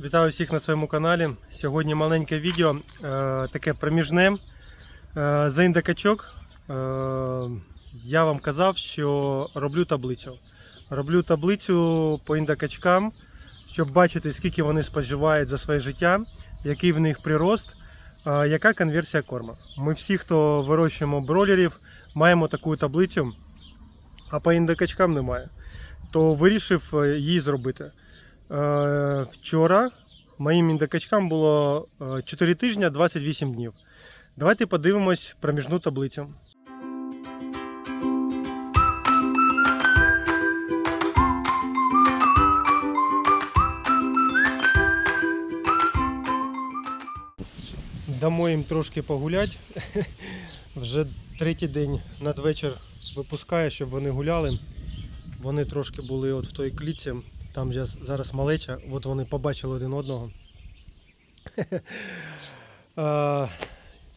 Вітаю всіх на своєму каналі. Сьогодні маленьке відео, е, таке проміжне. Е, за індикачок е, я вам казав, що роблю таблицю. Роблю таблицю по індикачкам, щоб бачити, скільки вони споживають за своє життя, який в них прирост, яка конверсія корма. Ми всі, хто вирощуємо бролерів, маємо таку таблицю, а по індикачкам немає. То вирішив її зробити. Е, Вчора моїм індикачкам було е, 4 тижні 28 днів. Давайте подивимось проміжну таблицю. Дамо їм трошки погулять. Вже третій день надвечір випускаю, щоб вони гуляли. Вони трошки були от в той клітці, там же зараз малеча, от вони побачили один одного. А,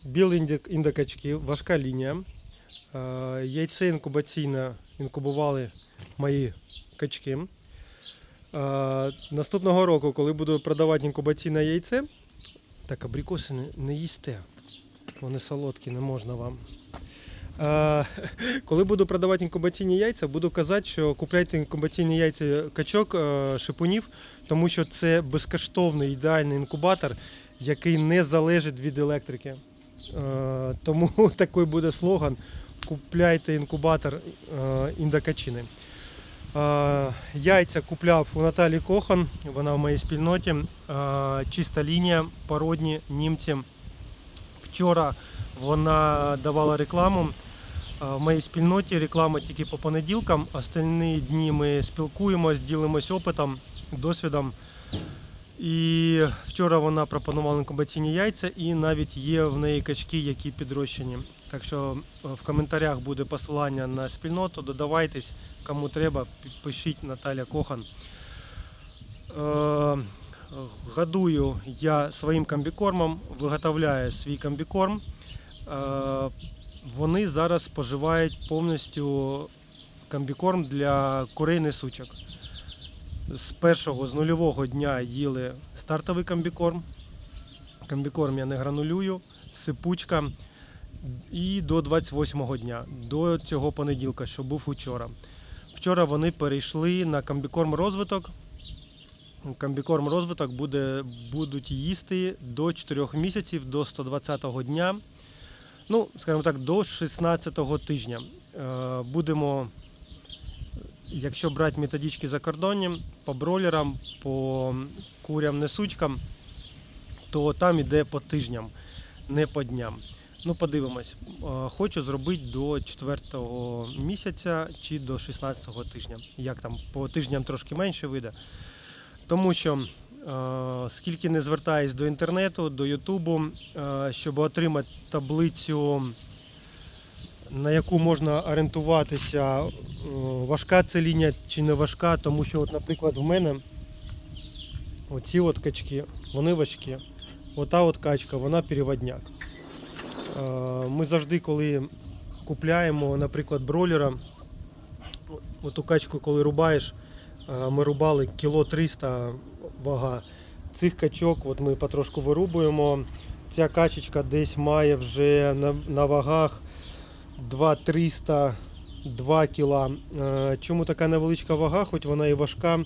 Білі індик- індикачки, важка лінія. Яйце інкубаційне інкубували мої качки. Наступного року, коли буду продавати інкубаційне яйце, так абрикоси не їсте. Вони солодкі, не можна вам. Коли буду продавати інкубаційні яйця, буду казати, що купляйте інкубаційні яйця качок е, шипунів, тому що це безкоштовний ідеальний інкубатор, який не залежить від електрики. Е, Тому такий буде слоган: купляйте інкубатор е, індокачини. Яйця купляв у Наталі Кохан, вона в моїй спільноті. Чиста лінія, породні німці. Вчора вона давала рекламу. А В моїй спільноті реклама тільки по понеділкам. Остальні дні ми спілкуємось, ділимось опитом, досвідом. І вчора вона пропонувала інкубаційні яйця, і навіть є в неї качки, які підрощені. Так що е, в коментарях буде посилання на спільноту. Додавайтесь, кому треба, пишіть Наталя Кохан. Е, Годую я своїм комбікормом, виготовляю свій комбікорм. Вони зараз споживають повністю комбікорм для курей несучок. З першого, з нульового дня їли стартовий комбікорм. Комбікорм я не гранулюю, сипучка. І до 28-го дня, до цього понеділка, що був учора. Вчора вони перейшли на комбікорм розвиток. Комбікорм розвиток буде, будуть їсти до 4 місяців, до 120-го дня. Ну, скажімо так, до 16-го тижня. Е, Будемо, якщо брати методички закордонні, по бройлерам, по курям несучкам, то там іде по тижням, не по дням. Ну, подивимось. Е, Хочу зробити до 4-го місяця чи до 16-го тижня. Як там, по тижням трошки менше вийде. Тому що скільки не звертаюсь до інтернету, до Ютубу, е, щоб отримати таблицю, на яку можна орієнтуватися, е, важка це лінія чи не важка, тому що, от, наприклад, в мене оці от качки, вони важкі. Ота от качка, вона переводняк. Е, Ми завжди, коли купляємо, наприклад, бролера, оту качку, коли рубаєш, е, ми рубали кіло 300 вага. Цих качок от ми потрошку вирубуємо. Ця качечка десь має вже на, на вагах 2-300 2 кіла. Е, Чому така невеличка вага, хоч вона і важка?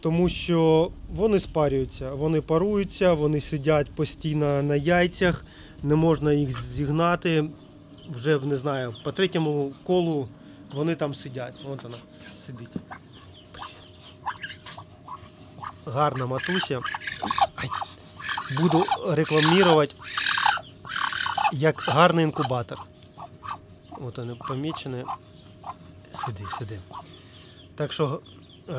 Тому що вони спарюються, вони паруються, вони сидять постійно на яйцях, не можна їх зігнати. Вже не знаю, по третьому колу вони там сидять. От вона сидить. Гарна матуся. Буду рекламувати як гарний інкубатор. От вони помічені. Сиди, сиди. Так що, е,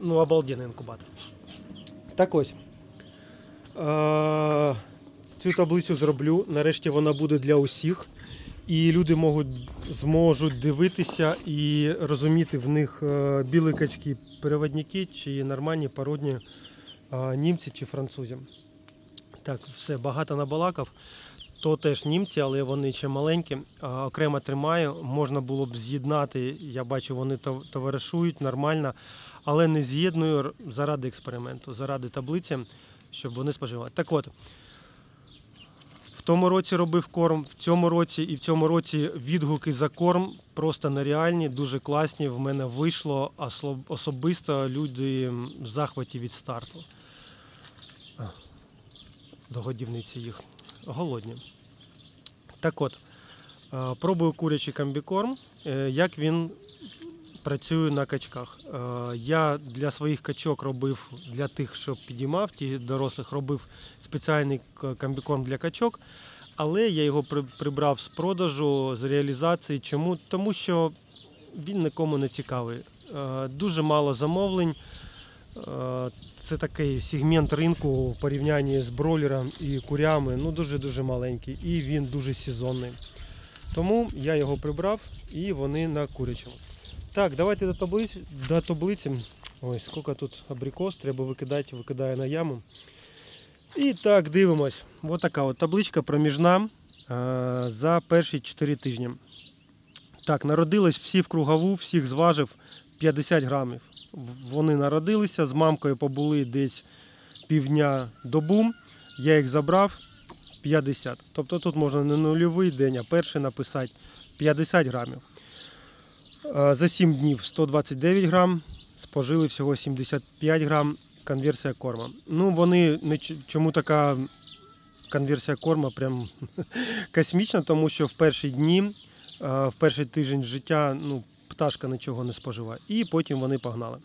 ну, обалденний інкубатор. Так ось. Е, цю таблицю зроблю. Нарешті вона буде для усіх. І люди можуть, зможуть дивитися і розуміти в них е, білі качки переводники чи нормальні породні е, німці чи французи. Так, все, багато набалакав. то теж німці, але вони ще маленькі. Окремо тримаю. Можна було б з'єднати. Я бачу, вони товаришують нормально, але не з'єдную заради експерименту, заради таблиці, щоб вони споживали. Так от. Тому році робив корм, в цьому році і в цьому році відгуки за корм просто нереальні, дуже класні. В мене вийшло особисто люди в захваті від старту. До годівниці їх голодні. Так от, пробую курячий комбікорм, е, як він працює на качках. Е, Я для своїх качок робив, для тих, що підіймав, ті дорослих, робив спеціальний комбікорм для качок, але я його прибрав з продажу, з реалізації. Чому? Тому що він нікому не цікавий. Е, Дуже мало замовлень. Е, Це такий сегмент ринку в порівнянні з бройлером і курями. Ну дуже-дуже маленький. І він дуже сезонний. Тому я його прибрав і вони на курячому. Так, давайте до таблиці. До таблиці. Ой, скільки тут абрикос, треба викидати, викидаю на яму. І так, дивимось. Ось така от табличка проміжна е, за перші 4 тижні. Так, народились всі в кругову, всіх зважив 50 грамів. Вони народилися, з мамкою побули десь півдня добу. Я їх забрав 50. Тобто тут можна не нульовий день, а перший написати 50 грамів. Е, За 7 днів 129 грам, спожили всього 75 грам конверсія корма. Ну, вони чому така конверсія корма прям космічна, тому що в перші дні, е, в перший тиждень життя, ну, пташка нічого не споживає. І потім вони погнали.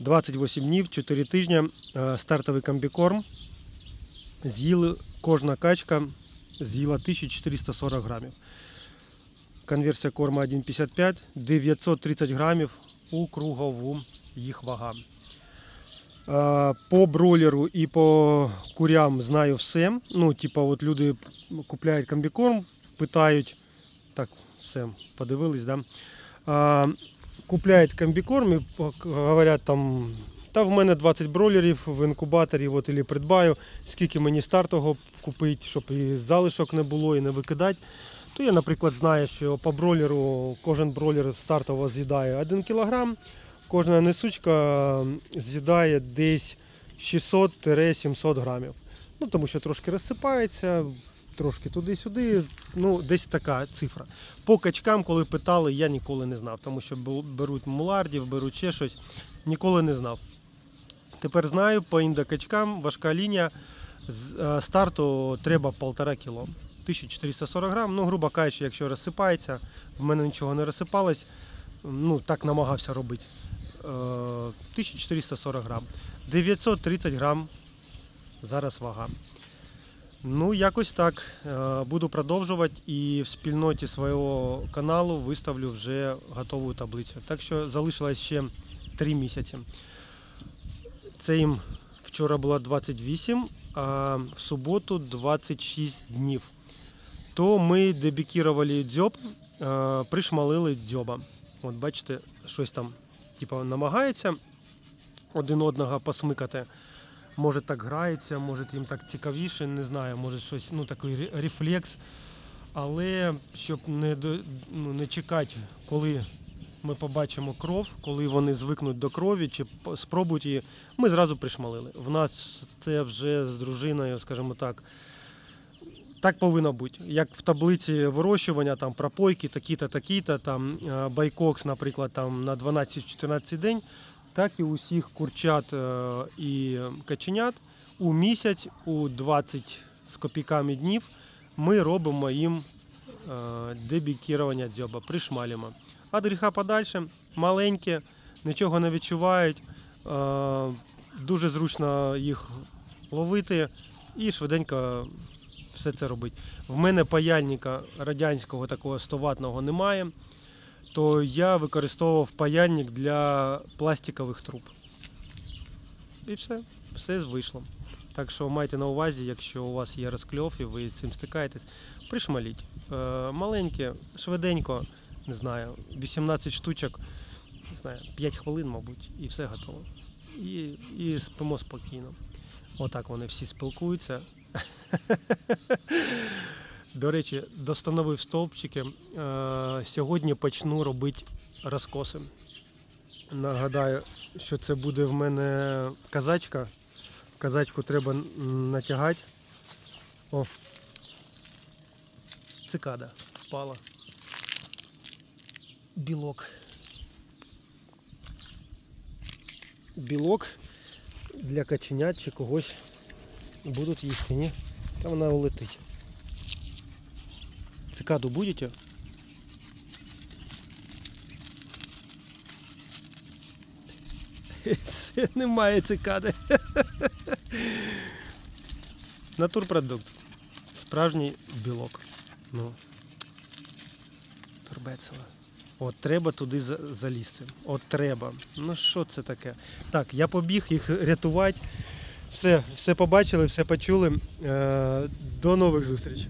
28 днів, 4 тижні, е, стартовий комбікорм. З'їли кожна качка з'їла 1440 грамів. Конверсія корма 1,55, 930 грамів у кругову їх вага. По бройлеру і по курям знаю все. Ну, типа, от люди купляють комбікорм, питають. Так, все, подивились, да? А, купляють комбікорм і говорять там. Та в мене 20 бройлерів в інкубаторі, от і придбаю, скільки мені стартового купити, щоб і залишок не було, і не викидати. То я, наприклад, знаю, що по бройлеру кожен бройлер стартово з'їдає 1 кг, кожна несучка з'їдає десь 600-700 грамів. Ну, тому що трошки розсипається, трошки туди-сюди. Ну, десь така цифра. По качкам, коли питали, я ніколи не знав, тому що беруть мулардів, беруть ще щось. Ніколи не знав. Тепер знаю, по індокачкам важка лінія з е, старту треба 1,5 кг. 1440 грам, ну, грубо кажучи, якщо розсипається, в мене нічого не розсипалось, ну, так намагався робити. Е, 1440 грам. 930 грам зараз вага. Ну, якось так. Е, Буду продовжувати і в спільноті свого каналу виставлю вже готову таблицю. Так що залишилось ще 3 місяці. Це їм вчора було 28, а в суботу 26 днів. То ми дебікірували дзьоб, е, пришмалили дзьоба. От бачите, щось там типу, намагається один одного посмикати. Може так грається, може їм так цікавіше, не знаю, може щось, ну такий рефлекс. Але щоб не, ну, не чекати, коли ми побачимо кров, коли вони звикнуть до крові чи спробують її, ми зразу пришмалили. В нас це вже з дружиною, скажімо так. Так повинно бути. Як в таблиці вирощування, там пропойки, такі-то, такі-то, там е, байкокс, наприклад, там на 12-14 день, так і усіх курчат е, і каченят у місяць, у 20 з копійками днів ми робимо їм е, дебікірування дзьоба, пришмалюємо. А до гріха подальше, маленькі, нічого не відчувають, дуже зручно їх ловити і швиденько все це робити. В мене паяльника радянського такого 100 ватного немає, то я використовував паяльник для пластикових труб. І все, все вийшло. Так що майте на увазі, якщо у вас є розкльов і ви цим стикаєтесь, пришмаліть. Е, маленьке, швиденько, не знаю, 18 штучок, не знаю, 5 хвилин, мабуть, і все готово. І, і спимо спокійно. Отак вони всі спілкуються. До речі, достановив стовпчики. Е, Сьогодні почну робити розкоси. Нагадаю, що це буде в мене казачка. Казачку треба натягати. О. Цикада впала. Білок. Білок для каченят чи когось будуть їсти, ні? Та вона улетить. Цикаду будете? Немає цикади. Натурпродукт. Справжній білок. Ну. Турбецела. От треба туди залізти. От треба. Ну що це таке? Так, я побіг їх рятувати. Все, все побачили, все почули. Е, до нових зустрічей.